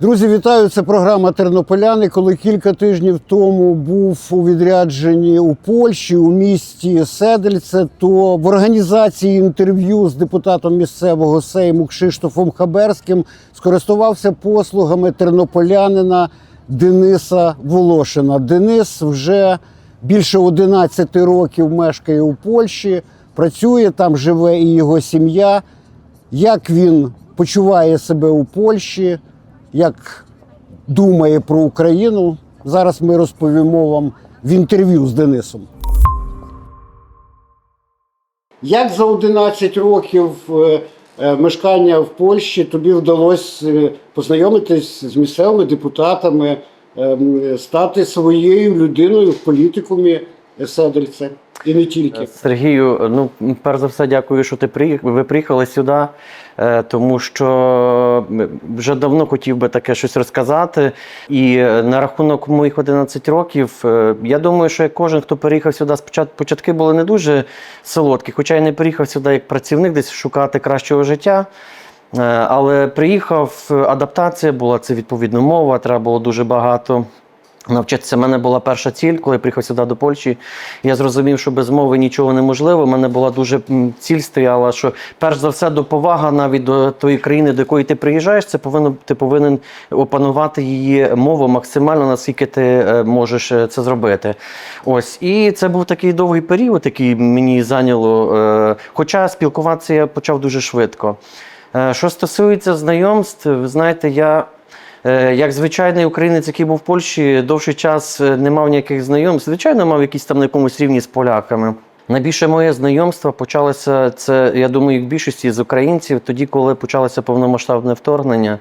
Друзі, вітаю! Це програма Тернополяни. Коли кілька тижнів тому був у відрядженні у Польщі у місті Седельце, то в організації інтерв'ю з депутатом місцевого сейму Кшиштофом Хаберським скористувався послугами тернополянина Дениса Волошина. Денис вже більше 11 років мешкає у Польщі, працює там, живе і його сім'я. Як він почуває себе у Польщі, як думає про Україну. Зараз ми розповімо вам в інтерв'ю з Денисом. Як за 11 років е, е, мешкання в Польщі тобі вдалося е, познайомитись з місцевими депутатами, е, стати своєю людиною в політикумі Седельце і не тільки? Сергію, ну перш за все, дякую, що ти приїхав. Ви приїхали сюди, е, тому що вже давно хотів би таке щось розказати. І е, на рахунок моїх 11 років, е, я думаю, що як кожен, хто переїхав сюди, спочатку початки були не дуже солодкі, хоча я не приїхав сюди як працівник, десь шукати кращого життя. Але приїхав, адаптація була це відповідно мова, треба було дуже багато. Навчитися У мене була перша ціль, коли я приїхав сюди до Польщі. Я зрозумів, що без мови нічого неможливо. У мене була дуже ціль стояла, що перш за все доповага навіть до тої країни, до якої ти приїжджаєш, це повинно ти повинен опанувати її мову максимально, наскільки ти е, можеш е, це зробити. Ось і це був такий довгий період, який мені зайняло. е, Хоча спілкуватися я почав дуже швидко. Що стосується знайомств, ви знаєте, я. Е, Як звичайний українець, який був в Польщі, довший час е, не мав ніяких знайомств. Звичайно, мав якісь там на якомусь рівні з поляками. Найбільше моє знайомство почалося це, я думаю, як більшості з українців, тоді, коли почалося повномасштабне вторгнення,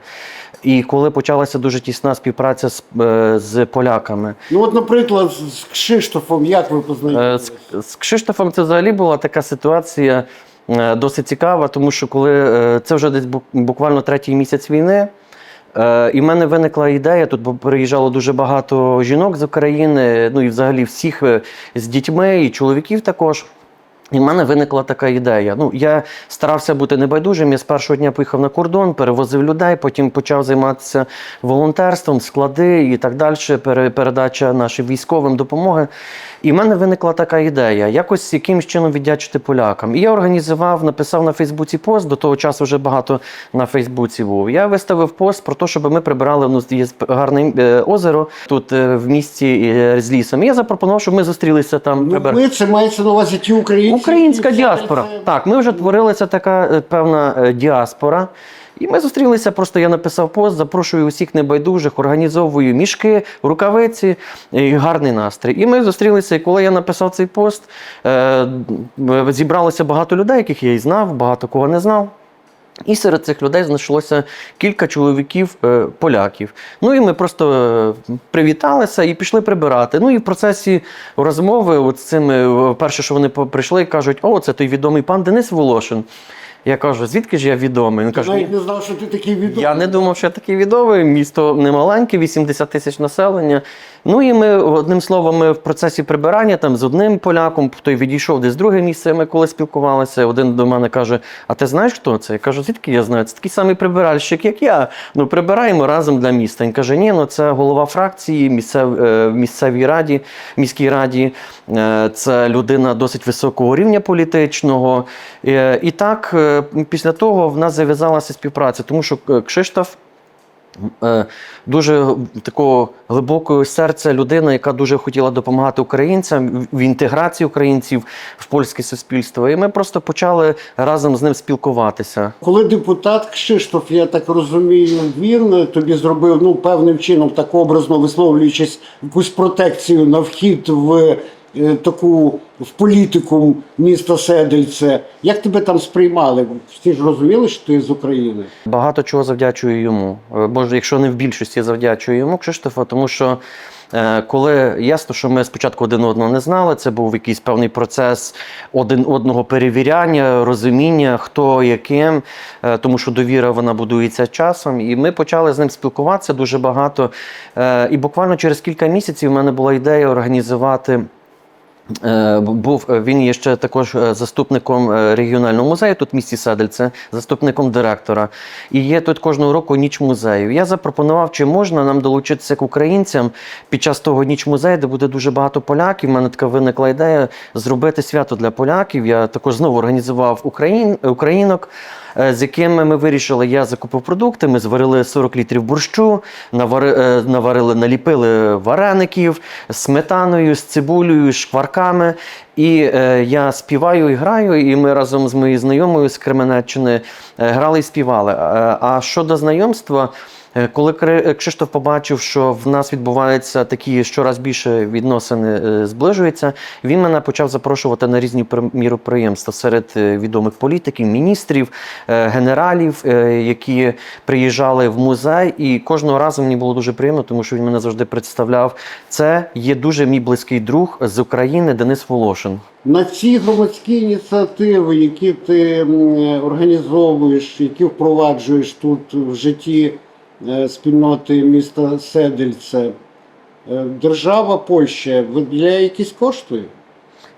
і коли почалася дуже тісна співпраця з, е, з поляками. Ну, от, наприклад, з Кшиштофом, як ви познайомилися? З, з Кшиштофом це взагалі була така ситуація досить цікава, тому що коли це вже десь буквально третій місяць війни. Е, І в мене виникла ідея. Тут приїжджало дуже багато жінок з України, ну і взагалі всіх е, з дітьми, і чоловіків також. І в мене виникла така ідея. Ну, я старався бути небайдужим. Я з першого дня поїхав на кордон, перевозив людей, потім почав займатися волонтерством, склади і так далі, пере- передача нашим військовим допомоги. І в мене виникла така ідея: якось якимсь чином віддячити полякам. І я організував, написав на Фейсбуці пост. До того часу вже багато на Фейсбуці був. Я виставив пост про те, щоб ми прибирали ну, є гарне е, озеро тут е, в місті е, з лісом. І я запропонував, щоб ми зустрілися там. Ну, ми це мається на увазі ті українці. Українська діаспора. це- Так, ми вже творилася така е, певна е, діаспора. І ми зустрілися, просто я написав пост, запрошую усіх небайдужих, організовую мішки, рукавиці і гарний настрій. І ми зустрілися, і коли я написав цей пост, е, зібралося багато людей, яких я і знав, багато кого не знав. І серед цих людей знайшлося кілька чоловіків е, поляків. Ну і ми просто е, привіталися і пішли прибирати. Ну і в процесі розмови, от з цими, е, перше, що вони прийшли кажуть: о, це той відомий пан Денис Волошин. Я кажу, звідки ж я відомий? Він каже, навіть не знав, що ти такий відомий. я не думав, що я такий відомий. Місто немаленьке, 80 тисяч населення. Ну і ми одним словом, ми в процесі прибирання там з одним поляком, той відійшов десь друге місце. Ми коли спілкувалися. Один до мене каже: А ти знаєш, хто це? Я кажу, звідки я знаю? Це такий самий прибиральщик, як я. Ну прибираємо разом для міста. Він каже: Ні, ну це голова фракції місцев, е, місцевій раді, міській раді. Е, Це людина досить високого рівня політичного. Е, І так, після того в нас зав'язалася співпраця, тому що Кшиштоф. Е, Дуже такого глибокого серця людина, яка дуже хотіла допомагати українцям в- інтеграції українців в польське суспільство. І ми просто почали разом з ним спілкуватися. Коли депутат Кшиштоф, я так розумію, він тобі зробив ну певним чином, так образно висловлюючись, якусь протекцію на вхід в е, таку в політику міста Седельце. Як тебе там сприймали? Всі ж розуміли, що ти з України? Багато чого завдячую йому. Е, Може, якщо не в більшості завдячую йому Кшиштофа, тому що е, коли ясно, що ми спочатку один одного не знали, це був якийсь певний процес один одного перевіряння, розуміння, хто яким, е, тому що довіра вона будується часом. І ми почали з ним спілкуватися дуже багато. Е, І буквально через кілька місяців в мене була ідея організувати. Е, Був е, він є ще також е, заступником регіонального музею тут в місті Седельце, заступником директора. І є тут кожного року ніч музею. Я запропонував, чи можна нам долучитися к українцям під час того ніч музею, де буде дуже багато поляків. У мене така виникла ідея зробити свято для поляків. Я також знову організував україн, українок. З якими ми вирішили, я закупив продукти. Ми зварили 40 літрів борщу, навари, е, наварили, наліпили вареників з сметаною, з цибулею, з шкварками. І е, я співаю і граю, і ми разом з моєю знайомою з Кременеччини е, грали і співали. Е, а щодо знайомства, коли Кри- Кшиштоф побачив, що в нас відбуваються такі щораз більше відносини е, зближуються, він мене почав запрошувати на різні пр- міроприємства серед е, відомих політиків, міністрів, е, генералів, е, які приїжджали в музей. І кожного разу мені було дуже приємно, тому що він мене завжди представляв. Це є дуже мій близький друг з України Денис Волошин. На ці громадські ініціативи, які ти організовуєш, які впроваджуєш тут в житті е, спільноти міста Седельце, е, держава Польща виділяє якісь кошти?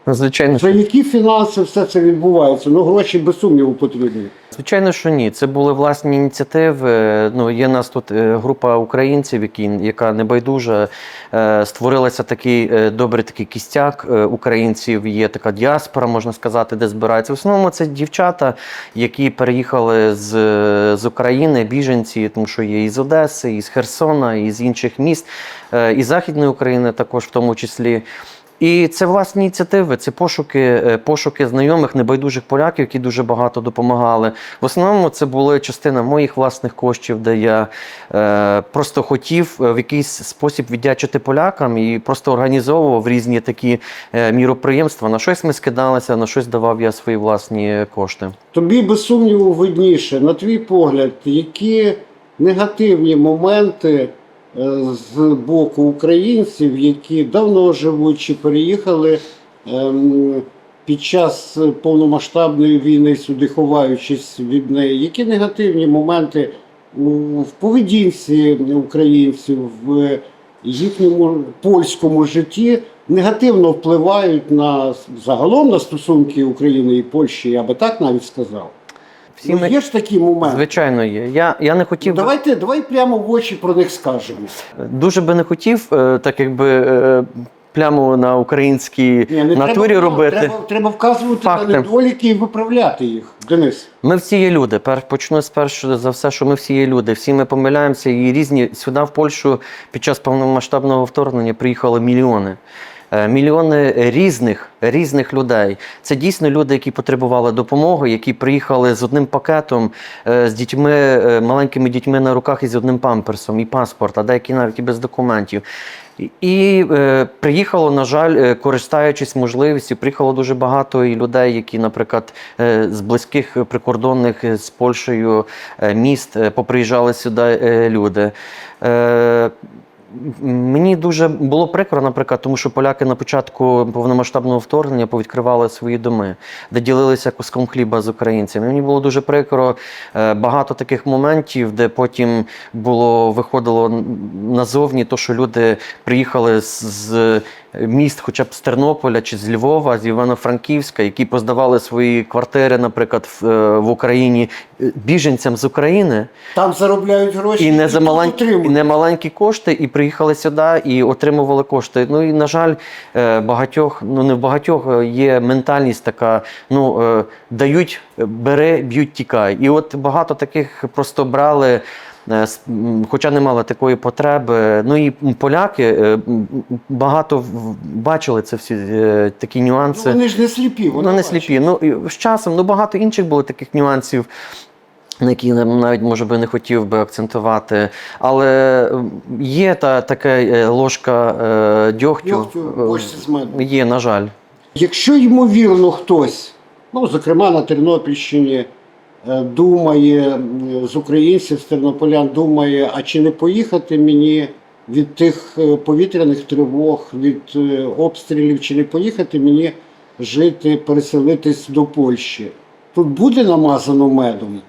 Ну, Звичайно, За які фінанси все це відбувається? Ну, гроші без сумніву потрібні. Звичайно, що ні. Це були власні ініціативи. Ну, є нас тут е, група українців, які, яка небайдужа. Е, Створилася такий е, добрий такий кістяк е, українців. Є така діаспора, можна сказати, де збираються. В основному це дівчата, які переїхали з, з України, біженці, тому що є із Одеси, із Херсона, із інших міст, е, і Західної України також в тому числі. І це власні ініціативи, це пошуки, е, пошуки знайомих небайдужих поляків, які дуже багато допомагали. В основному це була частина моїх власних коштів, де я е, просто хотів е, в якийсь спосіб віддячити полякам і просто організовував різні такі е, міроприємства. На щось ми скидалися, на щось давав я свої власні кошти. Тобі без сумніву видніше, на твій погляд, які негативні моменти з боку українців, які давно живуть чи переїхали ем, під час повномасштабної війни, сюди ховаючись від неї, які негативні моменти в поведінці українців в їхньому польському житті негативно впливають на загалом на стосунки України і Польщі, я би так навіть сказав. Всі ну, ми- є ж такі моменти. Звичайно, є. Я, я не хотів. би- Давайте, давай прямо в очі про них скажемо. Дуже би не хотів, е, так якби е, пляму на українській Ні, не натурі треба, робити. Треба, треба вказувати Факти. на недоліки і виправляти їх. Денис. Ми всі є люди. Пер почну з першого за все, що ми всі є люди. Всі ми помиляємося, і різні сюди в Польщу під час повномасштабного вторгнення приїхали мільйони. Е, Мільйони різних різних людей. Це дійсно люди, які потребували допомоги, які приїхали з одним пакетом, е, з дітьми, е, маленькими дітьми на руках і з одним памперсом, і паспорт, а деякі навіть і без документів. І- е, приїхало, на жаль, користуючись можливістю, приїхало дуже багато і людей, які, наприклад, е, з близьких прикордонних з Польщею е, міст е, поприїжджали сюди е, люди. Е, Мені дуже було прикро, наприклад, тому що поляки на початку повномасштабного вторгнення повідкривали свої доми, де ділилися куском хліба з українцями. Мені було дуже прикро е, багато таких моментів, де потім було виходило назовні, то що люди приїхали з, з міст, хоча б з Тернополя чи з Львова, з Івано-Франківська, які поздавали свої квартири, наприклад, в, е, Україні е, біженцям з України. Там заробляють гроші І не за маленькі, і не маленькі кошти, і приїхали сюди і отримували кошти. Ну і на жаль, е, багатьох, ну не в багатьох е, є ментальність така: ну е, дають, е, бери, б'ють, тікай. І от багато таких просто брали. Хоча не мали такої потреби. Ну і поляки багато бачили це всі такі Ну, нюанси. вони ж не сліпі. Вони Ну, не бачать. сліпі. Ну, з часом, ну багато інших було таких нюансів. На які я навіть може би не хотів би акцентувати, але є та така е, ложка е, дьогтю. Дьогтю. Е, Є, на жаль. Якщо ймовірно хтось, ну зокрема на Тернопільщині, е, думає з українців, з тернополян думає, а чи не поїхати мені від тих е, повітряних тривог, від обстрілів, чи не поїхати мені жити, переселитись до Польщі? Тут буде намазано медом.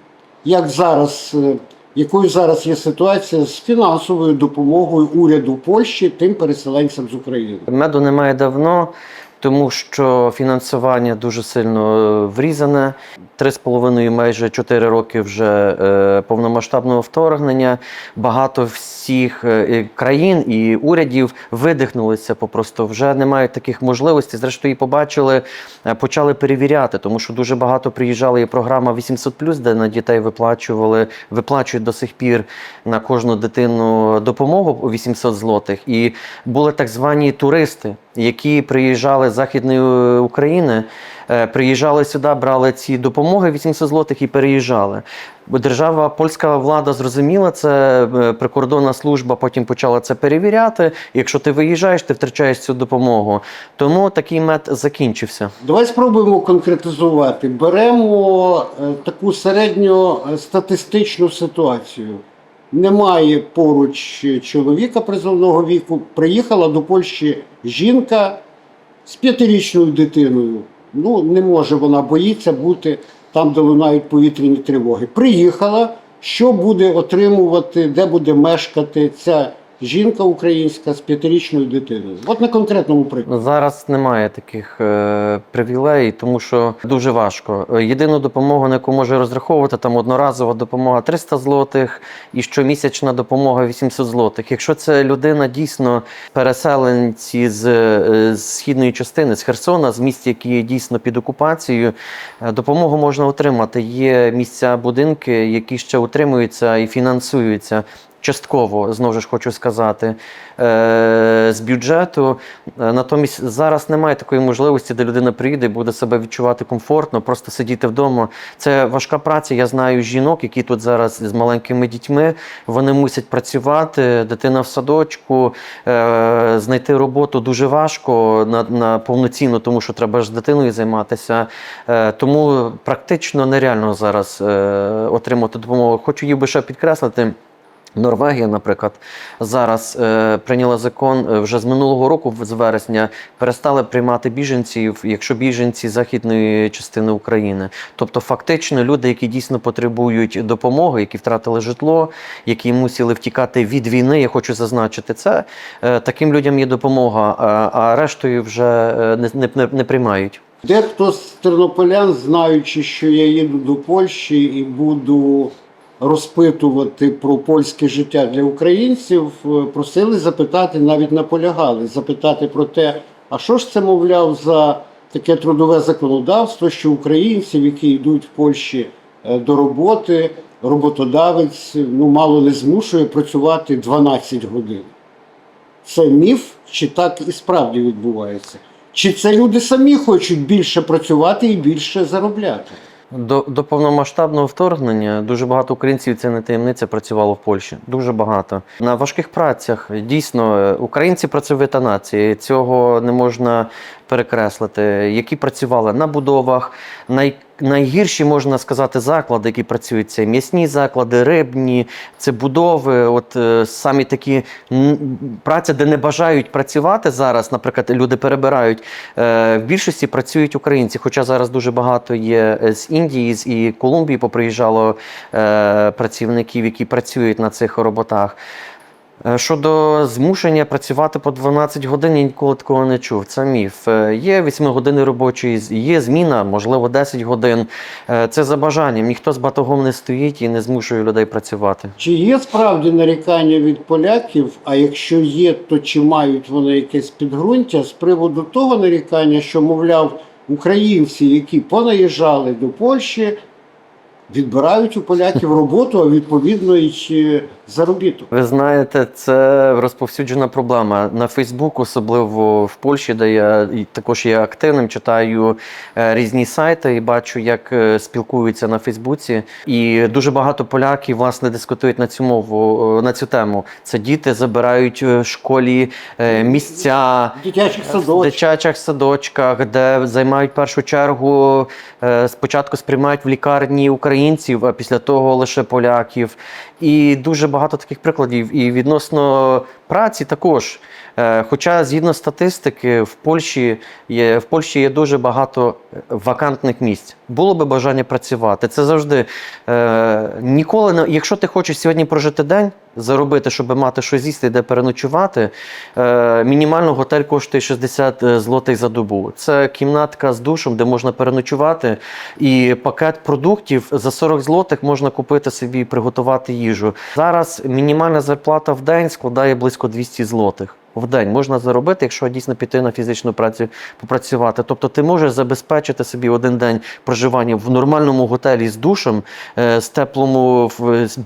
Як зараз, е, якою зараз є ситуація з фінансовою допомогою уряду Польщі тим переселенцям з України? Меду немає давно. Тому що фінансування дуже сильно е, врізане. Три з половиною, майже чотири роки вже е, повномасштабного вторгнення. Багато всіх е, країн і урядів видихнулися попросту. Вже не мають таких можливостей. Зрештою, і побачили, почали перевіряти, тому що дуже багато приїжджали і програма 800+, де на дітей виплачували, виплачують до сих пір на кожну дитину допомогу у 800 злотих. І були так звані туристи, які приїжджали Західної е, України, е, приїжджали сюди, брали ці допомоги 800 злотих і переїжджали. Держава, польська влада зрозуміла це, е, прикордонна служба потім почала це перевіряти. Якщо ти виїжджаєш, ти втрачаєш цю допомогу. Тому такий мед закінчився. Давай спробуємо конкретизувати. Беремо таку середньостатистичну ситуацію. Немає поруч чоловіка призовного віку. Приїхала до Польщі жінка з п'ятирічною дитиною. Ну, не може вона боїться бути там, де лунають повітряні тривоги. Приїхала, що буде отримувати, де буде мешкати ця жінка українська з п'ятирічною дитиною. От на конкретному прикладі. Зараз немає таких е, привілеїв, тому що дуже важко. Єдину допомогу, на яку може розраховувати, там одноразова допомога 300 злотих і щомісячна допомога 800 злотих. Якщо це людина дійсно переселенці з, е, з східної частини, з Херсона, з місць, які є дійсно під окупацією, е, допомогу можна отримати. Є місця, будинки, які ще утримуються і фінансуються. Частково знову ж хочу сказати е, з бюджету. Е, Натомість зараз немає такої можливості, де людина приїде і буде себе відчувати комфортно, просто сидіти вдома. Це важка праця. Я знаю жінок, які тут зараз з маленькими дітьми. Вони мусять працювати. Дитина в садочку, е, знайти роботу дуже важко на, на повноцінну, тому що треба ж з дитиною займатися. Тому практично нереально зараз отримати допомогу. Хочу її би ще підкреслити. Норвегія, наприклад, зараз е, прийняла закон е, вже з минулого року, з вересня, перестали приймати біженців, якщо біженці західної частини України. Тобто, фактично, люди, які дійсно потребують допомоги, які втратили житло, які мусили втікати від війни, я хочу зазначити це. Е, таким людям є допомога, а, а рештою вже е, не, не, не, не приймають. Дехто з тернополян, знаючи, що я їду до Польщі і буду розпитувати про польське життя для українців, е, просили запитати, навіть наполягали, запитати про те, а що ж це, мовляв, за таке трудове законодавство, що українців, які йдуть в Польщі е, до роботи, роботодавець ну, мало не змушує працювати 12 годин. Це міф, чи так і справді відбувається? Чи це люди самі хочуть більше працювати і більше заробляти? До, до повномасштабного вторгнення дуже багато українців, це не таємниця, працювало в Польщі. Дуже багато. На важких працях дійсно е, українці працьовита нація. Цього не можна перекреслити. Які працювали на будовах, най, найгірші можна сказати заклади, які працюють це м'ясні заклади, рибні, це будови. От е, самі такі праця, де не бажають працювати зараз. Наприклад, люди перебирають. Е, в більшості працюють українці, хоча зараз дуже багато є е, з Індії, з і Колумбії поприїжджало працівників, які працюють на цих роботах. Е, Щодо змушення працювати по 12 годин, я ніколи такого не чув. Це міф. Е, Є 8 години робочої, є зміна, можливо, 10 годин. Е, Це за бажанням. Ніхто з батогом не стоїть і не змушує людей працювати. Чи є справді нарікання від поляків? А якщо є, то чи мають вони якесь підґрунтя з приводу того нарікання, що, мовляв, українці, які понаїжджали до Польщі, відбирають у поляків роботу, а відповідно і е, заробіток? Ви знаєте, це розповсюджена проблема на Фейсбук, особливо в Польщі, де я також є активним, читаю е, різні сайти і бачу, як е, спілкуються на Фейсбуці. І дуже багато поляків власне дискутують на цю мову е, на цю тему. Це діти забирають в школі місця. В дитячих садочках. дитячих садочках, де займають першу чергу, спочатку сприймають в лікарні українців, а після того лише поляків. І дуже багато таких прикладів. І відносно праці також. Е, Хоча згідно статистики, в Польщі є в Польщі є дуже багато вакантних місць. Було би бажання працювати. Це завжди е, ніколи не якщо ти хочеш сьогодні прожити день, заробити, щоб мати що з'їсти, де переночувати. Е, мінімально готель коштує 60 злотих за добу. Це кімнатка з душем, де можна переночувати, і пакет продуктів за 40 злотих можна купити собі і приготувати їжу. Зараз мінімальна зарплата в день складає близько 200 злотих. В день можна заробити, якщо дійсно піти на фізичну працю попрацювати. Тобто ти можеш забезпечити собі один день проживання в нормальному готелі з душем, е, з теплому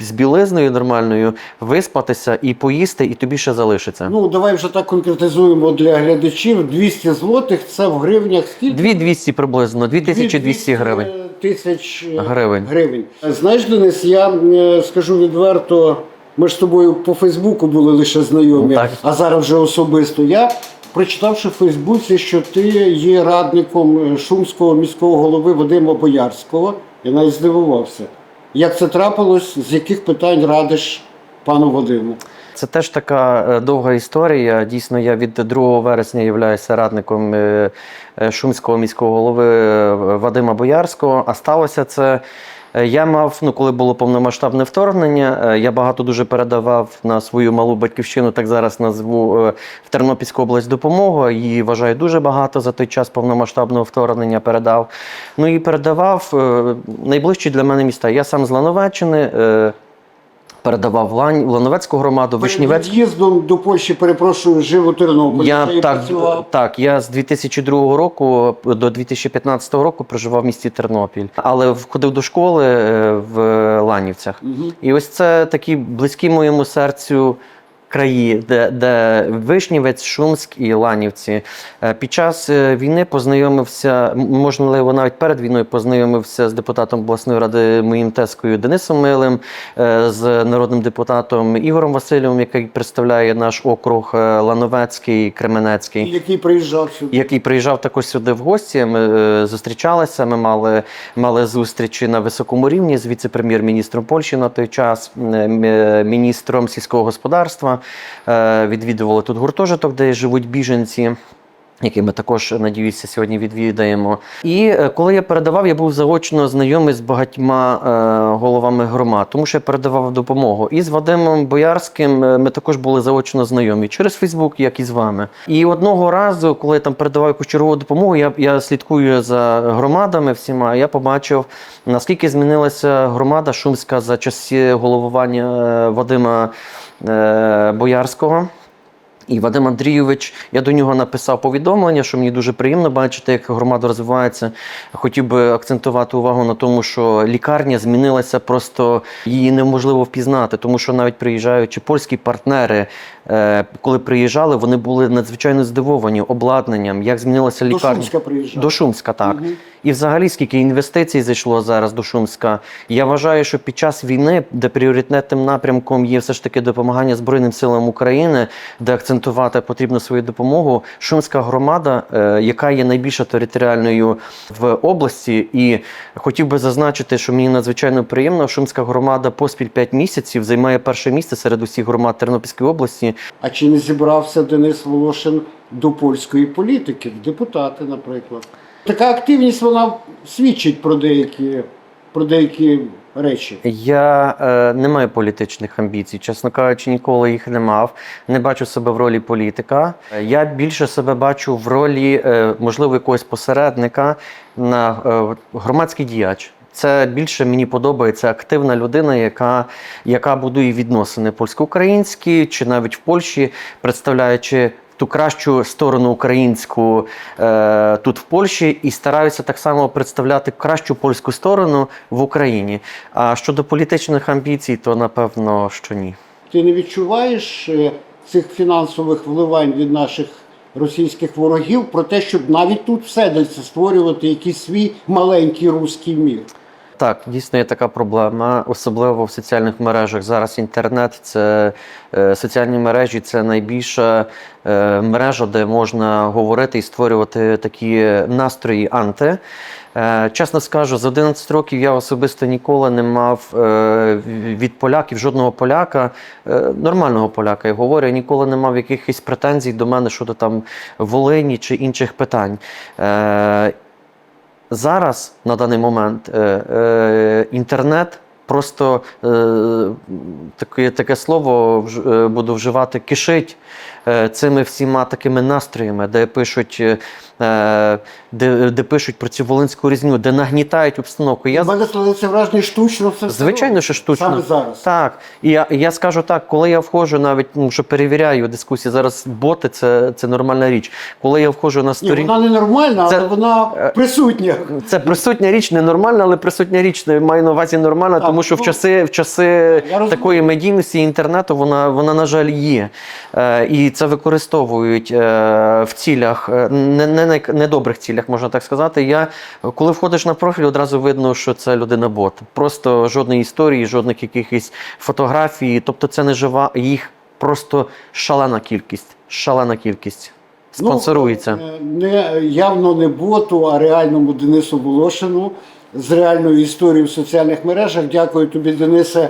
з білизною нормальною, виспатися і поїсти, і тобі ще залишиться. Ну, давай вже так конкретизуємо для глядачів. 200 злотих це в гривнях скільки? 2200 приблизно, 2200 гривень. Тисяч е, Гривень. гривень. Знаєш, Денис, я е, скажу відверто, ми ж з тобою по Фейсбуку були лише знайомі, Ну, так. а зараз вже особисто. Я прочитавши в Фейсбуці, що ти є радником е, шумського міського голови Вадима Боярського, я навіть здивувався. Як це трапилось, з яких питань радиш пану Вадиму? Це теж така е, довга історія. Дійсно, я від 2 вересня являюся радником е, Шумського міського голови Вадима Боярського. А сталося це. Е, Я мав, ну коли було повномасштабне вторгнення, е, я багато дуже передавав на свою малу батьківщину, так зараз назву е, в Тернопільську область допомогу. Її вважаю дуже багато за той час повномасштабного вторгнення передав. Ну і передавав найближчі для мене міста. Я сам з Лановеччини. Передавав Лань, Лановецьку громаду, Вишнівець. Їздом до Польщі, перепрошую, жив у Тернополі. Я Ще так, працював. так, я з 2002 року до 2015 року проживав в місті Тернопіль, але входив до школи е, в Ланівцях. Угу. І ось це такі близькі моєму серцю краї, де, де Вишнівець, Шумськ і Ланівці. Е, Під час е, війни познайомився, можливо, навіть перед війною познайомився з депутатом обласної ради моїм тескою Денисом Милим, е, з народним депутатом Ігорем Васильовим, який представляє наш округ Лановецький, Кременецький Який приїжджав сюди. який приїжджав також сюди в гості. Ми зустрічалися. Ми мали, мали зустрічі на високому рівні з віце-прем'єр-міністром Польщі на той час, міністром сільського господарства. Е, Відвідували тут гуртожиток, де живуть біженці. Який ми також надіюся сьогодні відвідаємо. І е, коли я передавав, я був заочно знайомий з багатьма е, головами громад, тому що я передавав допомогу. І з Вадимом Боярським е, ми також були заочно знайомі через Фейсбук, як і з вами. І одного разу, коли я там передавав якусь чергову допомогу, я, я слідкую за громадами всіма. Я побачив, наскільки змінилася громада Шумська за часи головування Вадима Боярського. І Вадим Андрійович, я до нього написав повідомлення, що мені дуже приємно бачити, як громада розвивається. Хотів би акцентувати увагу на тому, що лікарня змінилася, просто її неможливо впізнати, тому що навіть приїжджаючи польські партнери, е, коли приїжджали, вони були надзвичайно здивовані обладнанням, як змінилася До лікарня. Шумська приїжджав. До Шумська, так. Мгм. І взагалі, скільки інвестицій зайшло зараз до Шумська. Я вважаю, що під час війни, де пріоритетним напрямком є все ж таки допомагання Збройним силам України, де акцентувати потрібно свою допомогу, Шумська громада, е, яка є найбільша територіальною в області, і хотів би зазначити, що мені надзвичайно приємно, Шумська громада поспіль 5 місяців займає перше місце серед усіх громад Тернопільської області. А чи не зібрався Денис Волошин до польської політики, в депутати, наприклад? Така активність вона свідчить про деякі, про деякі речі. Я е, не маю політичних амбіцій, чесно кажучи, ніколи їх не мав. Не бачу себе в ролі політика. Я більше себе бачу в ролі, е, можливо, якогось посередника на е, громадський діяч. Це більше мені подобається активна людина, яка, яка будує відносини польсько-українські чи навіть в Польщі, представляючи ту кращу сторону українську е, тут в Польщі, і стараюся так само представляти кращу польську сторону в Україні. А щодо політичних амбіцій, то напевно, що ні. Ти не відчуваєш е, цих фінансових вливань від наших російських ворогів про те, щоб навіть тут в Седельці створювати якийсь свій маленький руський мір? Так, дійсно є така проблема, особливо в соціальних мережах. Зараз інтернет це е, соціальні мережі це найбільша е, мережа, де можна говорити і створювати такі настрої анти. Е, Чесно скажу, за 11 років я особисто ніколи не мав від поляків жодного поляка, нормального поляка, я говорю, я ніколи не мав якихось претензій до мене щодо там Волині чи інших питань. Зараз на даний момент е, е, інтернет просто е, таке, таке слово вж- е, буду вживати кишить е, цими всіма такими настроями, де пишуть, е, е, де, де пишуть про цю волинську різню, де нагнітають обстановку. Я У мене складається враження штучно все. Звичайно, що штучно. Саме зараз. Так. І я, я скажу так, коли я входжу, навіть ну, що перевіряю дискусії, зараз боти це, це нормальна річ. Коли я входжу на сторінку. вона не нормальна, Це- але вона Е, присутня. Це присутня річ, не нормальна, але присутня річ не маю на увазі нормальна, тому що в ну, часи, в часи такої медійності інтернету вона, вона на жаль, є. Е, і це використовують е, в цілях, е, не, не, не, недобрих цілях, можна так сказати. Я, коли входиш на профіль, одразу видно, що це людина бот. Просто жодної історії, жодних якихось фотографій. Тобто це не жива, їх просто шалена кількість. Шалена кількість. Спонсорується. Ну, не, явно не боту, а реальному Денису Волошину з реальною історією в соціальних мережах. Дякую тобі, Денисе.